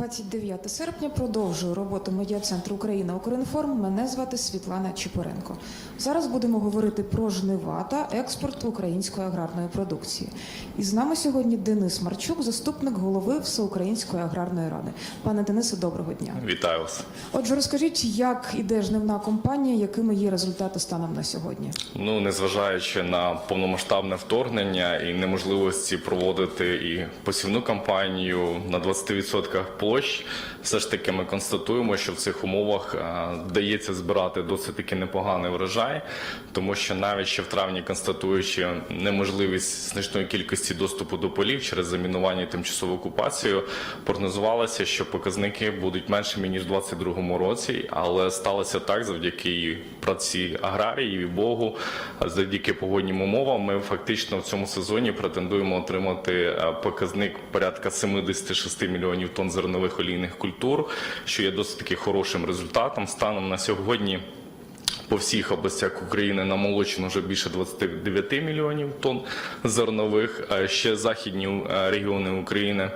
29 серпня продовжую роботу медіа-центру Україна Укрінформ. Мене звати Світлана Чепуренко. Зараз будемо говорити про жнива та експорт української аграрної продукції. І з нами сьогодні Денис Марчук, заступник голови Всеукраїнської аграрної ради. Пане Денисе, доброго дня. Вітаю вас. Отже, розкажіть, як іде жнивна кампанія, якими є результати станом на сьогодні? Ну незважаючи на повномасштабне вторгнення і неможливості проводити і посівну кампанію на 20% площ, все ж таки ми констатуємо, що в цих умовах е, вдається збирати досить таки непоганий врожай, тому що навіть ще в травні констатуючи неможливість значної кількості доступу до полів через замінування тимчасову окупацію, прогнозувалося, що показники будуть меншими ніж у 2022 році, але сталося так завдяки праці аграріїв і Богу, завдяки погоднім умовам. Ми фактично в цьому сезоні претендуємо отримати е, показник порядка 76 мільйонів тонн зернових олійних культур, що є досить таки хорошим результатом. Станом на сьогодні. По всіх областях України намолочено вже більше 29 мільйонів тонн зернових. Е, Ще західні е, регіони України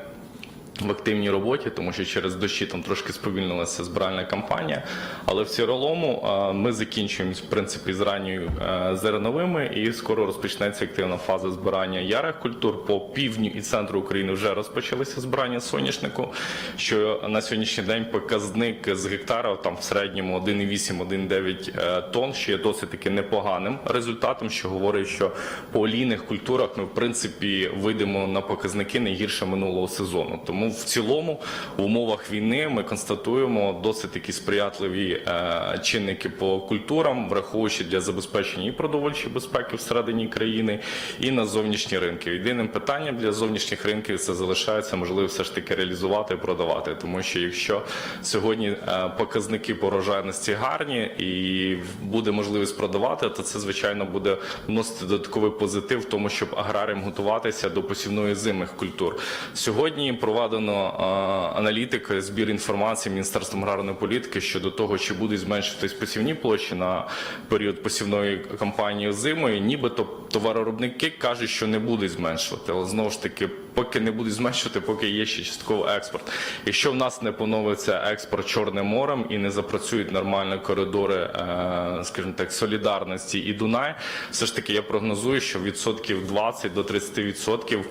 в активній роботі, тому що через дощі там трошки сповільнилася збиральна кампанія. Але в цілому ми закінчуємо в принципі з ранньою е, зерновими, і скоро розпочнеться активна фаза збирання ярих культур. По півдню і центру України вже розпочалися збирання соняшнику. Що на сьогоднішній день показник з гектара там в середньому 1,8-1,9 е, тонн, що є досить таки непоганим результатом, що говорить, що по олійних культурах ми в принципі вийдемо на показники не гірше минулого сезону. Тому в цілому в умовах війни ми констатуємо досить такі сприятливі е, чинники по культурам, враховуючи для забезпечення і продовольчої безпеки всередині країни, і на зовнішні ринки. Єдиним питанням для зовнішніх ринків це залишається можливо все ж таки реалізувати і продавати, тому що якщо сьогодні е, показники по урожайності гарні і буде можливість продавати, то це звичайно буде вносити додатковий позитив в тому, щоб аграріям готуватися до посівної зимих культур. Сьогодні проведено е, аналітика, збір інформації Міністерством аграрної політики щодо того, чи будуть зменшитись посівні площі на період посівної кампанії зимою. Нібито товаровиробники кажуть, що не будуть зменшувати, але знову ж таки. Поки не будуть зменшувати, поки є ще частково експорт. Якщо в нас не поновиться експорт Чорним морем і не запрацюють нормально коридори, е, скажімо так, солідарності і Дунай, все ж таки я прогнозую, що відсотків 20 до 30 відсотків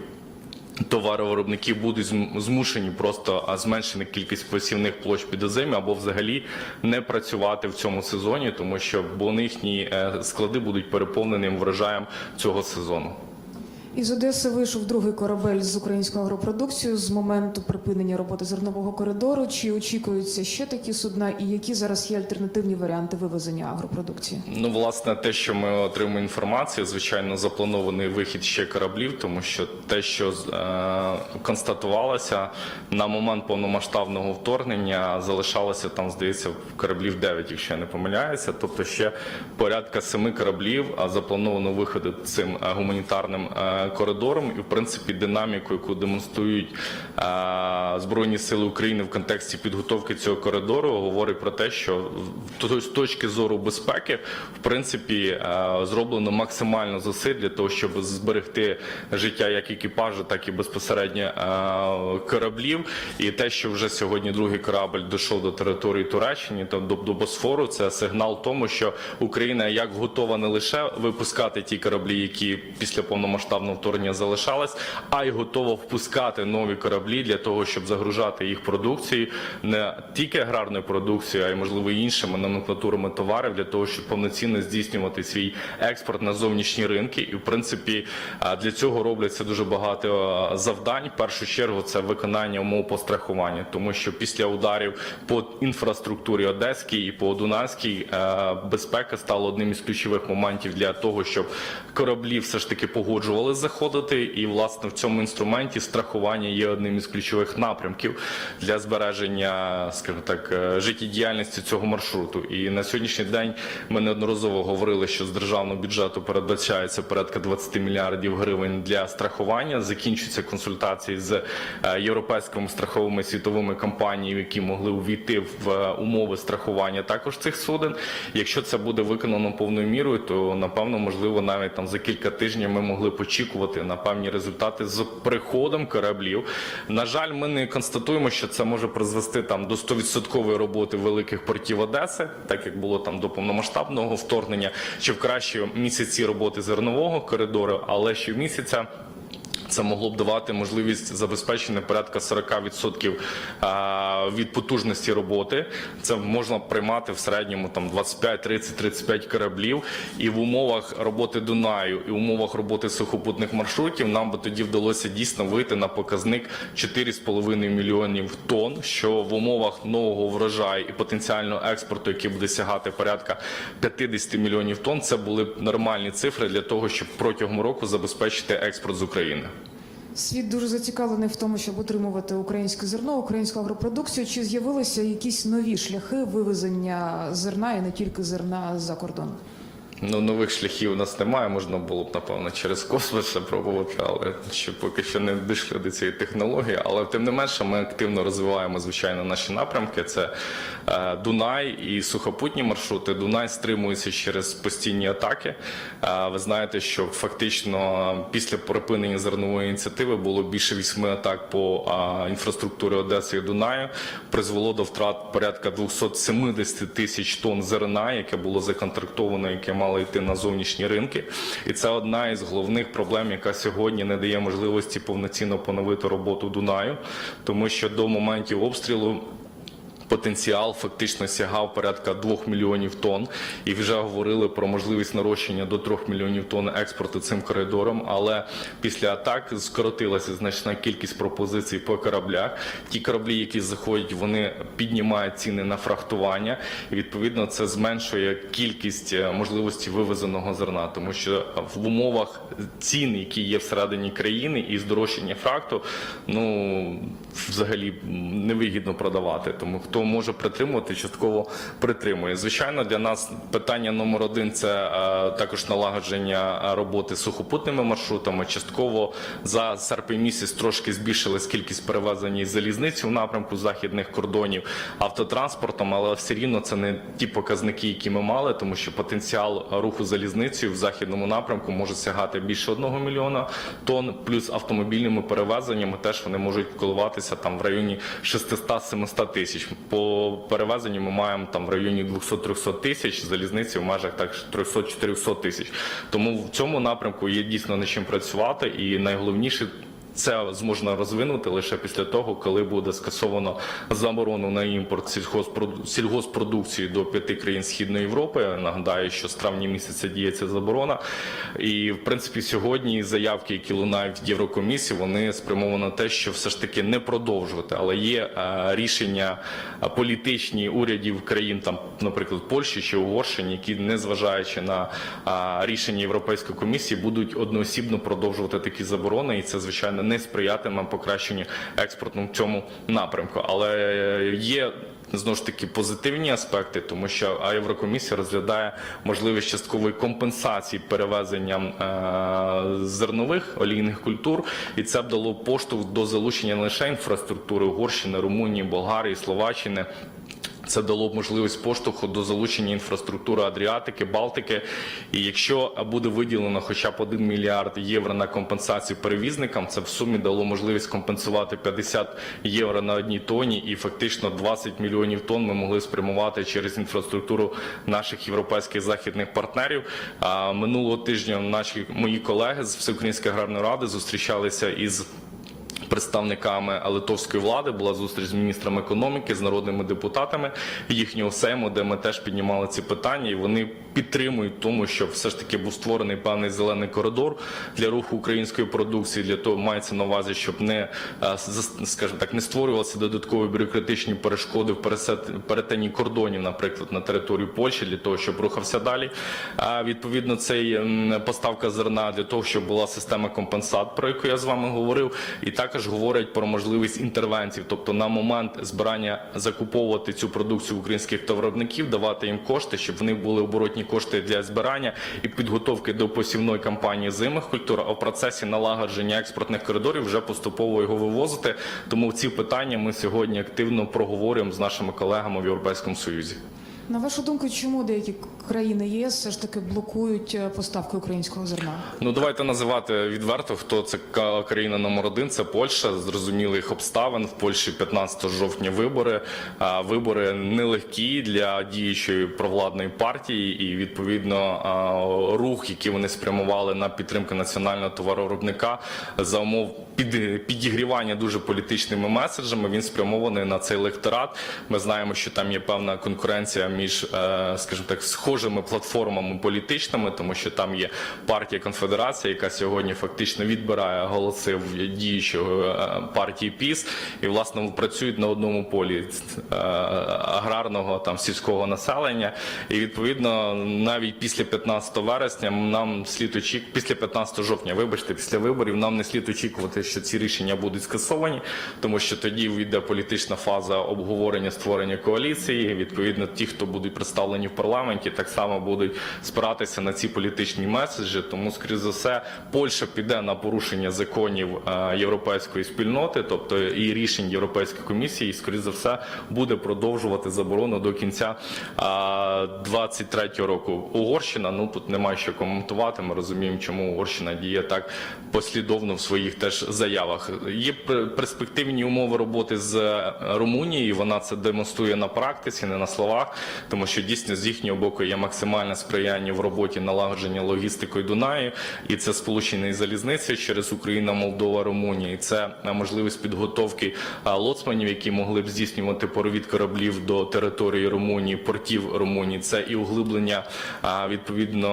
Товаровиробники будуть змушені просто зменшити кількість посівних площ під озимі або взагалі не працювати в цьому сезоні, тому що бо їхні е, склади будуть переповнені врожаєм цього сезону. Із Одеси вийшов другий корабель з українською агропродукцією з моменту припинення роботи зернового коридору. Чи очікуються ще такі судна, і які зараз є альтернативні варіанти вивезення агропродукції? Ну, власне, те, що ми отримуємо інформацію, звичайно, запланований вихід ще кораблів, тому що те, що е, констатувалося на момент повномасштабного вторгнення, залишалося там, здається, кораблів 9, якщо я не помиляюся. Тобто ще порядка семи кораблів а заплановано виходити цим е, гуманітарним е, коридором, і в принципі динаміку, яку демонструють збройні сили України в контексті підготовки цього коридору, говорить про те, що з точки зору безпеки, в принципі, зроблено максимально зусиль для того, щоб зберегти життя як екіпажу, так і безпосередньо кораблів. І те, що вже сьогодні другий корабль дійшов до території Туреччини, то до, до Босфору, це сигнал тому, що Україна як готова не лише випускати ті кораблі, які після повномасштабного вторгнення залишались, а й готова впускати нові кораблі для того, щоб загружати їх продукцією, не тільки аграрною продукцією, а й можливо іншими номенклатурами товарів для того, щоб повноцінно здійснювати свій експорт на зовнішні ринки. І в принципі для цього робляться дуже багато завдань. В першу чергу це виконання умов по страхуванню, тому що після ударів по інфраструктурі Одеській і по Дунайській безпека стала одним із ключових моментів для того, щоб кораблі все ж таки погоджували заходити. І власне в цьому інструменті страхування є одним із ключових напрямків для збереження, скажімо так, е, життєдіяльності цього маршруту. І на сьогоднішній день ми неодноразово говорили, що з державного бюджету передбачається порядка 20 мільярдів гривень для страхування. Закінчуються консультації з е, європейськими страховими світовими компаніями, які могли увійти в е, умови страхування також цих суден. Якщо це буде виконано повною мірою, то напевно можливо навіть там за кілька тижнів ми могли б очікувати на певні результати з приходом кораблів. На жаль, ми не констатуємо, що це може призвести там до 100% роботи великих портів Одеси, так як було там до повномасштабного вторгнення, чи в кращі місяці роботи зернового коридору, але щомісяця це могло б давати можливість забезпечення порядка 40% від потужності роботи. Це можна приймати в середньому там 25, 30, 35 кораблів. І в умовах роботи Дунаю і в умовах роботи сухопутних маршрутів нам би тоді вдалося дійсно вийти на показник 4,5 мільйонів тонн, що в умовах нового врожаю і потенціального експорту, який буде сягати порядка 50 мільйонів тонн, це були б нормальні цифри для того, щоб протягом року забезпечити експорт з України. Світ дуже зацікавлений в тому, щоб отримувати українське зерно, українську агропродукцію. Чи з'явилися якісь нові шляхи вивезення зерна і не тільки зерна за кордон? Ну, нових шляхів у нас немає. Можна було б, напевно, через космос ще пробувати, але ще поки що не дійшли до цієї технології. Але тим не менше, ми активно розвиваємо звичайно наші напрямки. Це е, Дунай і сухопутні маршрути. Дунай стримується через постійні атаки. Е, ви знаєте, що фактично після припинення зернової ініціативи було більше вісьми атак по е, інфраструктурі Одеси і Дунаю. Призвело до втрат порядка 270 тисяч тонн зерна, яке було законтрактовано, яке мало йти на зовнішні ринки. І це одна із головних проблем, яка сьогодні не дає можливості повноцінно поновити роботу Дунаю, тому що до моментів обстрілу. Потенціал фактично сягав порядка 2 мільйонів тонн, і вже говорили про можливість нарощення до 3 мільйонів тонн експорту цим коридором. Але після атак скоротилася значна кількість пропозицій по кораблях. Ті кораблі, які заходять, вони піднімають ціни на фрахтування, і відповідно це зменшує кількість е, можливості вивезеного зерна, тому що в умовах цін, які є всередині країни, і здорожчання фракту, ну взагалі невигідно продавати. Тому хто може притримувати, частково притримує. Звичайно, для нас питання номер один це е, також налагодження роботи сухопутними маршрутами. Частково за серпень місяць трошки збільшилась кількість перевезень із залізниці в напрямку західних кордонів автотранспортом, але все рівно це не ті показники, які ми мали, тому що потенціал руху залізницею в західному напрямку може сягати більше одного мільйона тонн, плюс автомобільними перевезеннями теж вони можуть коливатися там в районі 600-700 тисяч. По перевезенню ми маємо там в районі 200-300 тисяч, залізниці в межах так 300-400 тисяч. Тому в цьому напрямку є дійсно над чим працювати, і найголовніше. Це зможна розвинути лише після того, коли буде скасовано заборону на імпорт сільгоспродукції до п'яти країн Східної Європи. Нагадаю, що з травня місяця діє ця заборона. І в принципі сьогодні заявки, які лунають в Єврокомісії, вони спрямовані на те, що все ж таки не продовжувати. Але є е, рішення е, політичні урядів країн, там, наприклад, Польщі чи Угорщині, які, незважаючи на е, рішення Європейської комісії, будуть одноосібно продовжувати такі заборони, і це звичайно не сприятиме покращенню експорту в цьому напрямку. Але е, є знову ж таки позитивні аспекти, тому що Єврокомісія розглядає можливість часткової компенсації перевезенням е, зернових олійних культур, і це б дало поштовх до залучення не лише інфраструктури Угорщини, Румунії, Болгарії, Словаччини. Це дало б можливість поштовху до залучення інфраструктури Адріатики, Балтики. І якщо буде виділено хоча б 1 мільярд євро на компенсацію перевізникам, це в сумі дало можливість компенсувати 50 євро на одній тоні, і фактично 20 мільйонів тонн ми могли спрямувати через інфраструктуру наших європейських західних партнерів. А минулого тижня наші мої колеги з Всеукраїнської аграрної ради зустрічалися із представниками литовської влади була зустріч з міністром економіки, з народними депутатами їхнього сейму, де ми теж піднімали ці питання, і вони підтримують тому, що все ж таки був створений певний зелений коридор для руху української продукції. Для того мається на увазі, щоб не е, скажімо так, не створювалися додаткові бюрократичні перешкоди в перетині кордонів, наприклад, на територію Польщі, для того, щоб рухався далі. А відповідно, цей поставка зерна для того, щоб була система компенсат, про яку я з вами говорив, і також говорять про можливість інтервенцій, тобто на момент збирання закуповувати цю продукцію українських товаровиробників, давати їм кошти, щоб в них були оборотні кошти для збирання і підготовки до посівної кампанії зимих культур. А в процесі налагодження експортних коридорів вже поступово його вивозити. Тому ці питання ми сьогодні активно проговорюємо з нашими колегами в Європейському Союзі. На вашу думку, чому деякі країни ЄС все ж таки блокують е, поставки українського зерна? Ну давайте називати відверто, хто це країна номер один. Це Польща. Зрозумілих обставин в Польщі 15 жовтня вибори. А, Вибори нелегкі для діючої провладної партії, і відповідно рух, який вони спрямували на підтримку національного товаровиробника за умов під, підігрівання дуже політичними меседжами. Він спрямований на цей електорат. Ми знаємо, що там є певна конкуренція між, е, скажімо так, схожими платформами політичними, тому що там є партія Конфедерація, яка сьогодні фактично відбирає голоси в діючого е, партії ПІС, і власне працюють на одному полі е, аграрного там сільського населення. І відповідно навіть після 15 вересня нам слід очікувати, після 15 жовтня, вибачте, після виборів нам не слід очікувати, що ці рішення будуть скасовані, тому що тоді війде політична фаза обговорення створення коаліції. Відповідно, ті, хто будуть представлені в парламенті, так само будуть спиратися на ці політичні меседжі. Тому, скоріш за все, Польща піде на порушення законів е, європейської спільноти, тобто і рішень Європейської комісії, і скоріш за все буде продовжувати заборону до кінця 23-го року. Угорщина, ну тут немає що коментувати. Ми розуміємо, чому Угорщина діє так послідовно в своїх теж заявах. Є перспективні умови роботи з е, Румунією. Вона це демонструє на практиці, не на словах, тому що дійсно з їхнього боку є максимальне сприяння в роботі налагодження логістикою Дунаю, і це сполучення із залізницею через Україна, Молдова, Румунія. І це е, можливість підготовки е, лоцманів, які могли б здійснювати поровід кораблів до території Румунії, портів Румунії. Це і углиблення е, відповідно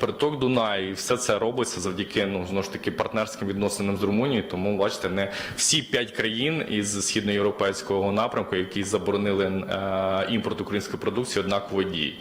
приток Дунаю. І все це робиться завдяки ну знову ж таки партнерським відносинам з Румунією. Тому бачите, не всі п'ять країн із східноєвропейського напрямку, які заборонили е, імпорт української продукції, однаково діють.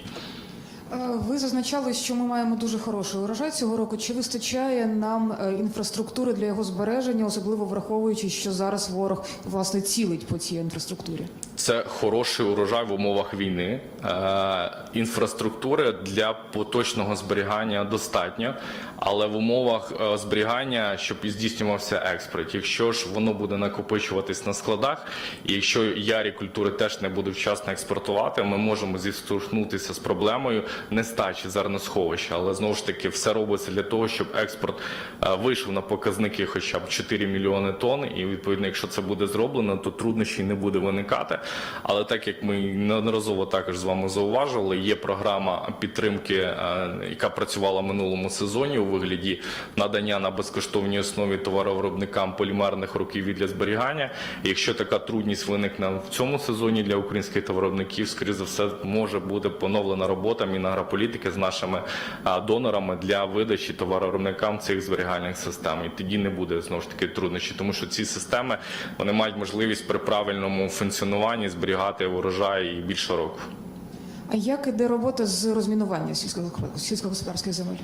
Ви зазначали, що ми маємо дуже хороший урожай цього року. Чи вистачає нам е, інфраструктури для його збереження, особливо враховуючи, що зараз ворог власне цілить по цій інфраструктурі? Це хороший урожай в умовах війни. Е, інфраструктури для поточного зберігання достатньо, але в умовах е, зберігання, щоб і здійснювався експорт. Якщо ж воно буде накопичуватись на складах, і якщо ярі культури теж не буде вчасно експортувати, ми можемо зіштовхнутися з проблемою нестачі зерносховища. Але знову ж таки, все робиться для того, щоб експорт е, вийшов на показники хоча б 4 мільйони тонн. І відповідно, якщо це буде зроблено, то труднощів не буде виникати. Але так як ми неодноразово також з вами зауважували, є програма підтримки, е, яка працювала в минулому сезоні у вигляді надання на безкоштовній основі товаровиробникам полімерних руків'їв для зберігання. І якщо така трудність виникне в цьому сезоні для українських товаровиробників, скоріше за все може бути поновлена робота Мінагрополітики з нашими донорами для видачі товаровиробникам цих зберігальних систем. І тоді не буде знову ж таки труднощі, тому що ці системи вони мають можливість при правильному функціонуванні зберігати урожай більше року. А як іде робота з розмінування сільського- сільськогосподарських земель?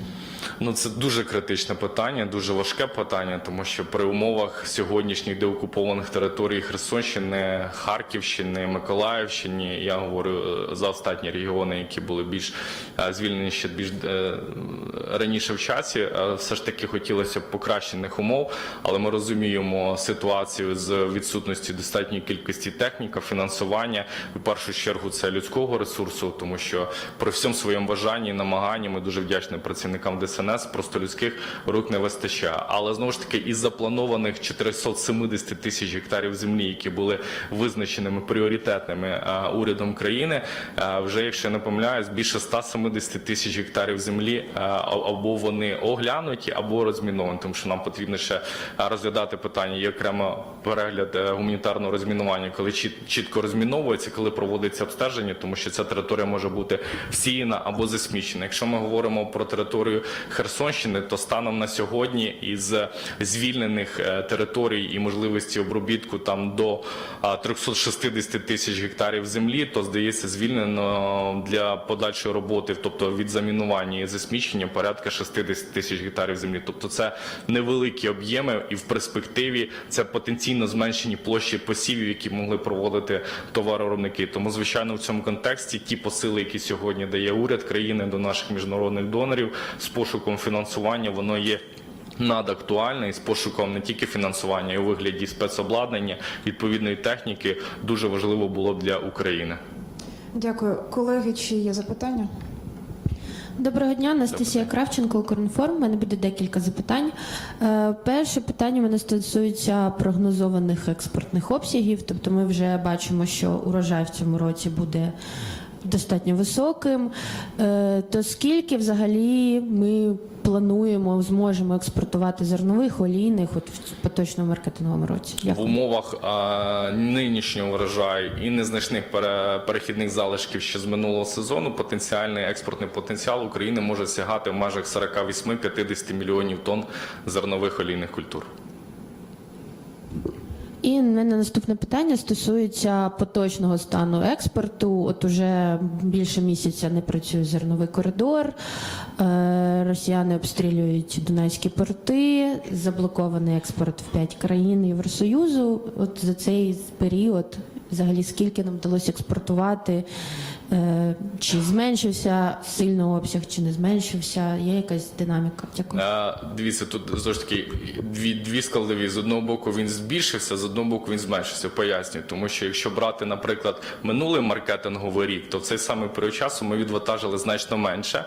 Ну це дуже критичне питання, дуже важке питання, тому що при умовах сьогоднішніх деокупованих територій Херсонщини, Харківщини, Миколаївщини, я говорю е, за останні регіони, які були більш е, звільнені ще більш е, раніше в часі. Все ж таки хотілося б покращених умов, але ми розуміємо ситуацію з відсутністю достатньої кількості техніки, фінансування. В першу чергу це людського ресурсу, тому що при всьому своєму бажанні і намаганні ми дуже вдячні працівникам ДСНС. Просто людських рук не вистачає. Але знову ж таки, із запланованих 470 тисяч гектарів землі, які були визначеними пріоритетними е, урядом країни, е, вже якщо я не помиляюсь, більше 170 тисяч гектарів землі е, або вони оглянуті, або розміновані, тому що нам потрібно ще розглядати питання. Є окремо перегляд гуманітарного розмінування, коли чіт- чітко розміновується, коли проводиться обстеження, тому що ця територія може бути всіяна або засмічена. Якщо ми говоримо про територію Херсонщини, то станом на сьогодні із звільнених е, територій і можливості обробітку там до 360 тисяч гектарів землі, то здається, звільнено для подальшої роботи, тобто від замінування і засмічення, порядка 60 тисяч гектарів землі. Тобто це невеликі об'єми, і в перспективі це потенційно зменшені площі посівів, які могли проводити товаровиробники. Тому, звичайно, в цьому контексті ті посили, які сьогодні дає уряд країни до наших міжнародних донорів з пошуком фінансування, воно є. Надактуальне і з пошуком не тільки фінансування, і у вигляді спецобладнання відповідної техніки дуже важливо було б для України. Дякую, колеги. Чи є запитання? Доброго дня, Анастасія Кравченко, Укрінформ. У мене буде декілька запитань. Е, Перше питання у мене стосується прогнозованих експортних обсягів. Тобто, ми вже бачимо, що урожай в цьому році буде достатньо високим. Е, То скільки взагалі ми плануємо, зможемо експортувати зернових олійних от в поточному маркетинговому році? В умовах а, нинішнього врожаю і незначних пере, перехідних залишків ще з минулого сезону потенціальний експортний потенціал України може сягати в межах 48-50 мільйонів тонн зернових олійних культур. І в мене наступне питання стосується поточного стану експорту. От уже більше місяця не працює зерновий коридор. Е, Росіяни обстрілюють дунайські порти, заблокований експорт в п'ять країн Євросоюзу. От за цей період, взагалі, скільки нам вдалося експортувати? Е, Чи зменшився сильно обсяг, чи не зменшився? Є якась динаміка? Дякую. Е, Дивіться, тут знову ж таки дві, дві складові. З одного боку він збільшився, з одного боку він зменшився. Пояснюю, тому що якщо брати, наприклад, минулий маркетинговий рік, то в цей самий період часу ми відвантажили значно менше.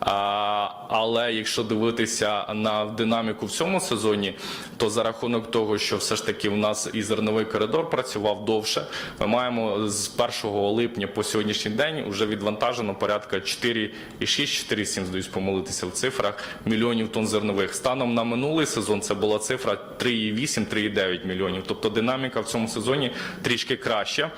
А, але якщо дивитися на динаміку в цьому сезоні, то за рахунок того, що все ж таки в нас і зерновий коридор працював довше, ми маємо з 1 липня по сьогоднішній день вже відвантажено порядка 4,6, 4,7, здаюсь помилитися в цифрах, мільйонів тонн зернових. Станом на минулий сезон це була цифра 3,8, 3,9 мільйонів. Тобто динаміка в цьому сезоні трішки краща.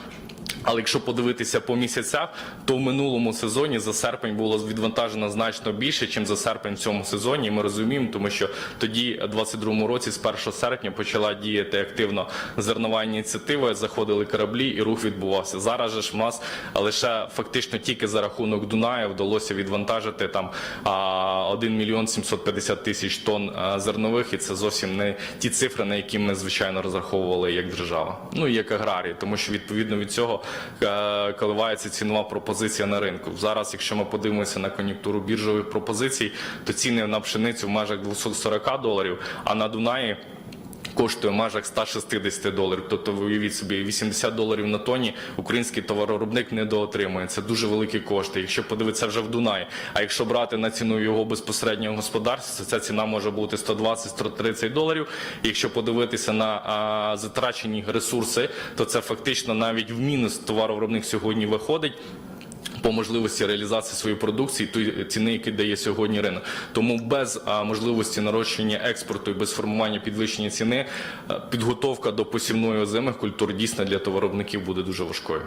Але якщо подивитися по місяцях, то в минулому сезоні за серпень було відвантажено значно більше, ніж за серпень в цьому сезоні. І ми розуміємо, тому що тоді, в 22-му році, з 1 серпня, почала діяти активно зернова ініціатива, заходили кораблі і рух відбувався. Зараз же ж в нас лише фактично тільки за рахунок Дунаю вдалося відвантажити там а, 1 мільйон 750 тисяч тонн зернових, і це зовсім не ті цифри, на які ми звичайно розраховували як держава, ну і як аграрії, тому що відповідно від цього е, коливається цінова пропозиція на ринку. Зараз, якщо ми подивимося на кон'юнктуру біржових пропозицій, то ціни на пшеницю в межах 240 доларів, а на Дунаї. Коштує в межах 160 доларів. Тобто уявіть собі 80 доларів на тоні український товароробник недоотримує. Це дуже великі кошти. Якщо подивитися вже в Дунаї. А якщо брати на ціну його безпосереднього господарства, то ця ціна може бути 120-130 доларів. Якщо подивитися на а, затрачені ресурси, то це фактично навіть в мінус товаровиробник сьогодні виходить по можливості реалізації своєї продукції тої ціни, які дає сьогодні ринок. Тому без можливості нарощення експорту і без формування підвищення ціни підготовка до посівної озимих культур дійсно для товаровиробників буде дуже важкою.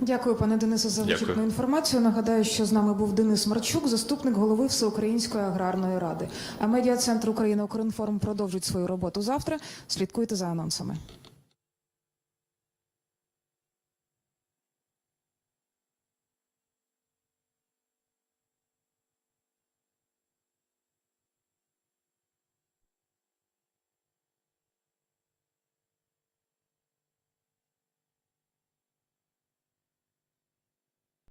Дякую, пане Денисе, за вичерпну інформацію. Нагадаю, що з нами був Денис Марчук, заступник голови Всеукраїнської аграрної ради. А медіа центр Україна Укрінформ продовжить свою роботу завтра. Слідкуйте за анонсами.